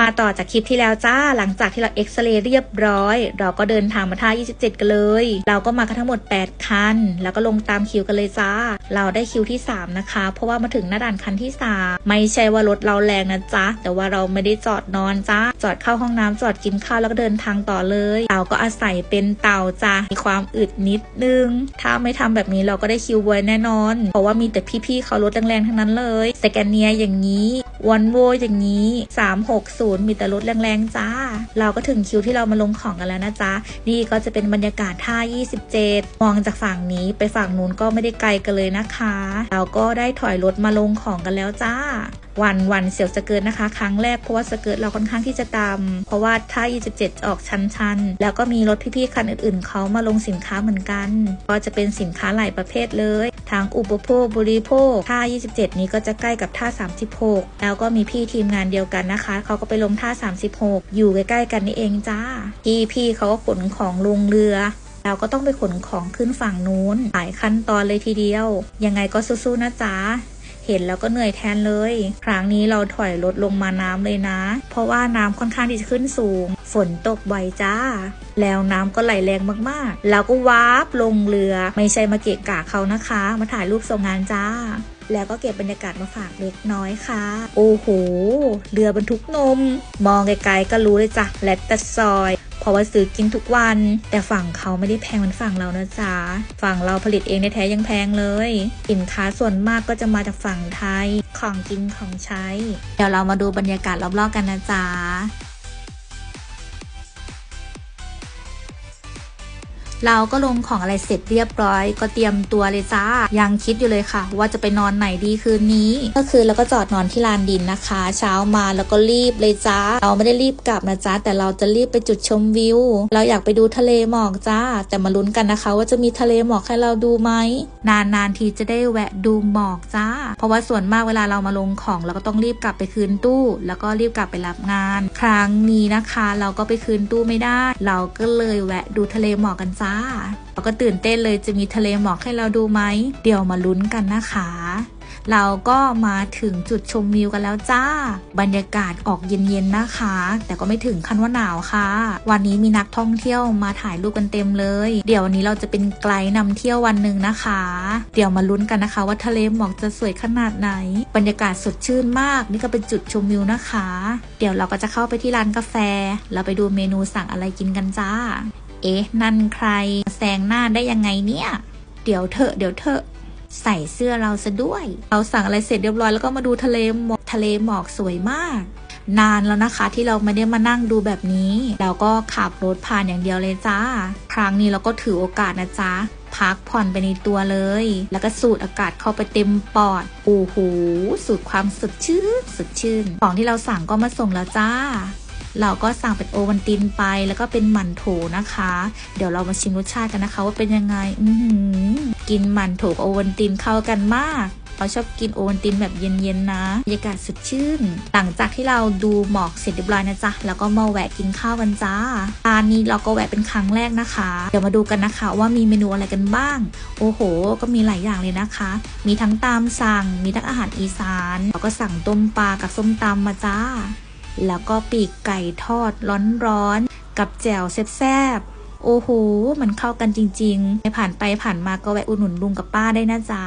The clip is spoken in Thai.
มาต่อจากคลิปที่แล้วจ้า หลังจากที่เราเอ็กซเรย์เรียบร้อย เราก็เดินทางมาท่า 27 กันเลย เราก็มากันทั้งหมด 8 คัน แล้วก็ลงตามคิวกันเลยจ้า เราได้คิวที่ 3 นะคะ เพราะว่ามาถึงหน้าด่านคันที่ 3 ไม่ใช่ว่ารถเราแรงนะจ๊ะแต่ว่าเราไม่ได้จอดนอนจ้า จอดเข้าห้องน้ำจอดกินข้าวแล้วก็เดินทางต่อเลย เราก็อาศัยเป็นเต่าจ้า มีความอึดนิดนึง ถ้าไม่ทำแบบนี้เราก็ได้คิวบวยแน่นอน เพราะว่ามีแต่พี่ๆเขารถแรงๆทั้งนั้นเลย สแกนเนียอย่างนี้ วันโวอย่างนี้ 360 มีแต่รถแรงๆ จ้า เราก็ถึงคิวที่เรามาลงของกันแล้วนะจ๊ะ นี่ก็จะเป็นบรรยากาศท่า 27 มองจากฝั่งนี้ไปฝั่งนู้นก็ไม่ได้ไกลกันเลยนะคะ เราก็ได้ถอยรถมาลงของกันแล้วจ้าวันวันเสียวสเกิร์ตนะคะ ครั้งแรกเพราะว่าสเกิร์ตเราค่อนข้างที่จะตำเพราะว่าท่า27จะออกชันๆแล้วก็มีรถพี่ๆคันอื่นๆเขามาลงสินค้าเหมือนกัน ก็จะเป็นสินค้าหลายประเภทเลย ทางอุปโภคบริโภคท่า 27 นี้ก็จะใกล้กับท่า 36 แล้วก็มีพี่ทีมงานเดียวกันนะคะ เขาก็ไปลงท่า 36 อยู่ใกล้ๆกันนี่เองจ้า พี่พี่เขาก็ขนของลงเรือเราก็ต้องไปขนของขึ้นฝั่งนู้น หลายขั้นตอนเลยทีเดียว ยังไงก็สู้ๆนะจ๊ะ เห็นแล้วก็เหนื่อยแทนเลย ครั้งนี้เราถอยรถลงมาน้ำเลยนะ เพราะว่าน้ำค่อนข้างที่จะขึ้นสูง ฝนตกบ่อยจ้า แล้วน้ำก็ไหลแรงมากๆเราก็วาร์ปลงเรือ ไม่ใช่มาเกะกะเขานะคะ มาถ่ายรูปส่งงานจ้าแล้วก็เก็บบรรยากาศมาฝากเล็กน้อยค่ะ โอ้โห เรือบรรทุกนม มองไกลๆก็รู้เลยจ้ะแลตตาซอย ราะว่าซื้อกินทุกวัน แต่ฝั่งเขาไม่ได้แพงเหมือนฝั่งเรานะจ๊ะฝั่งเราผลิตเองในแท้ยังแพงเลยสินค้าส่วนมากก็จะมาจากฝั่งไทยของกินของใช้ เดี๋ยวเรามาดูบรรยากาศรอบๆกันนะจ๊ะ เราก็ลงของอะไรเสร็จเรียบร้อย ก็เตรียมตัวเลยจ้า ยังคิดอยู่เลยค่ะ ว่าจะไปนอนไหนดีคืนนี้ ก็คือเราก็จอดนอนที่ลานดินนะคะ เช้ามาแล้วก็รีบเลยจ้า เราไม่ได้รีบกลับนะจ้าแต่เราจะรีบไปจุดชมวิว เราอยากไปดูทะเลหมอกจ้า แต่มาลุ้นกันนะคะ ว่าจะมีทะเลหมอกให้เราดูไหม นานๆทีจะได้แวะดูหมอกจ้า เพราะว่าส่วนมากเวลาเรามาลงของเราก็ต้องรีบกลับไปคืนตู้ แล้วก็รีบกลับไปรับงาน ครั้งนี้นะคะ เราก็ไปคืนตู้ไม่ได้ เราก็เลยแวะดูทะเลหมอกกันจ้าเราก็ตื่นเต้นเลยจะมีทะเลหมอกให้เราดูไหม เดี๋ยวมาลุ้นกันนะคะ เราก็มาถึงจุดชมวิวกันแล้วจ้า บรรยากาศออกเย็นๆนะคะ แต่ก็ไม่ถึงขั้นว่าหนาวค่ะ วันนี้มีนักท่องเที่ยวมาถ่ายรูปกันเต็มเลย เดี๋ยววันนี้เราจะเป็นไกด์นำเที่ยววันหนึ่งนะคะ เดี๋ยวมาลุ้นกันนะคะ ว่าทะเลหมอกจะสวยขนาดไหน บรรยากาศสดชื่นมาก นี่ก็เป็นจุดชมวิวนะคะ เดี๋ยวเราก็จะเข้าไปที่ร้านกาแฟแล้วไปดูเมนูสั่งอะไรกินกันจ้า เอ๊ะ นั่นใคร แซงหน้าได้ยังไงเนี่ย เดี๋ยวเถอะ เดี๋ยวเถอะ ใส่เสื้อเราซะด้วย เราสั่งอะไรเสร็จเรียบร้อยแล้วก็มาดูทะเลหมอกทะเลหมอกสวยมาก นานแล้วนะคะที่เราไม่ได้มานั่งดูแบบนี้ เราก็ขับรถผ่านอย่างเดียวเลยจ้า ครั้งนี้เราก็ถือโอกาสนะจ๊ะพักผ่อนไปในตัวเลย แล้วก็สูดอากาศเข้าไปเต็มปอด โอ้โห สูดความสดชื่น สดชื่น ของที่เราสั่งก็มาส่งแล้วจ้า เราก็สั่งเป็นโอวันตินไป แล้วก็เป็นหมั่นโถนะคะ เดี๋ยวเรามาชิมรสชาติกันนะคะ ว่าเป็นยังไง อือหือกินหมั่นโถกโอวันตินเข้ากันมากเราชอบกินโอวันตินแบบเย็นๆนะบรรยากาศสดชื่น หลังจากที่เราดูหมอกเสร็จเรียบร้อยนะจ๊ะ แล้วก็มาแวะกินข้าวกันจ้าร้านนี้เราก็แวะเป็นครั้งแรกนะคะ เดี๋ยวมาดูกันนะคะ ว่ามีเมนูอะไรกันบ้าง โอ้โห ก็มีหลายอย่างเลยนะคะ มีทั้งตามสั่ง มีทั้งอาหารอีสาน เราก็สั่งต้มปลากับส้มตำมาจ้า แล้วก็ปีกไก่ทอดร้อนๆ กับแจ่วแซ่บๆ โอ้โห มันเข้ากันจริงๆ ไปผ่านไปผ่านมาก็แวะอุดหนุนลุงกับป้าได้นะจ๊ะ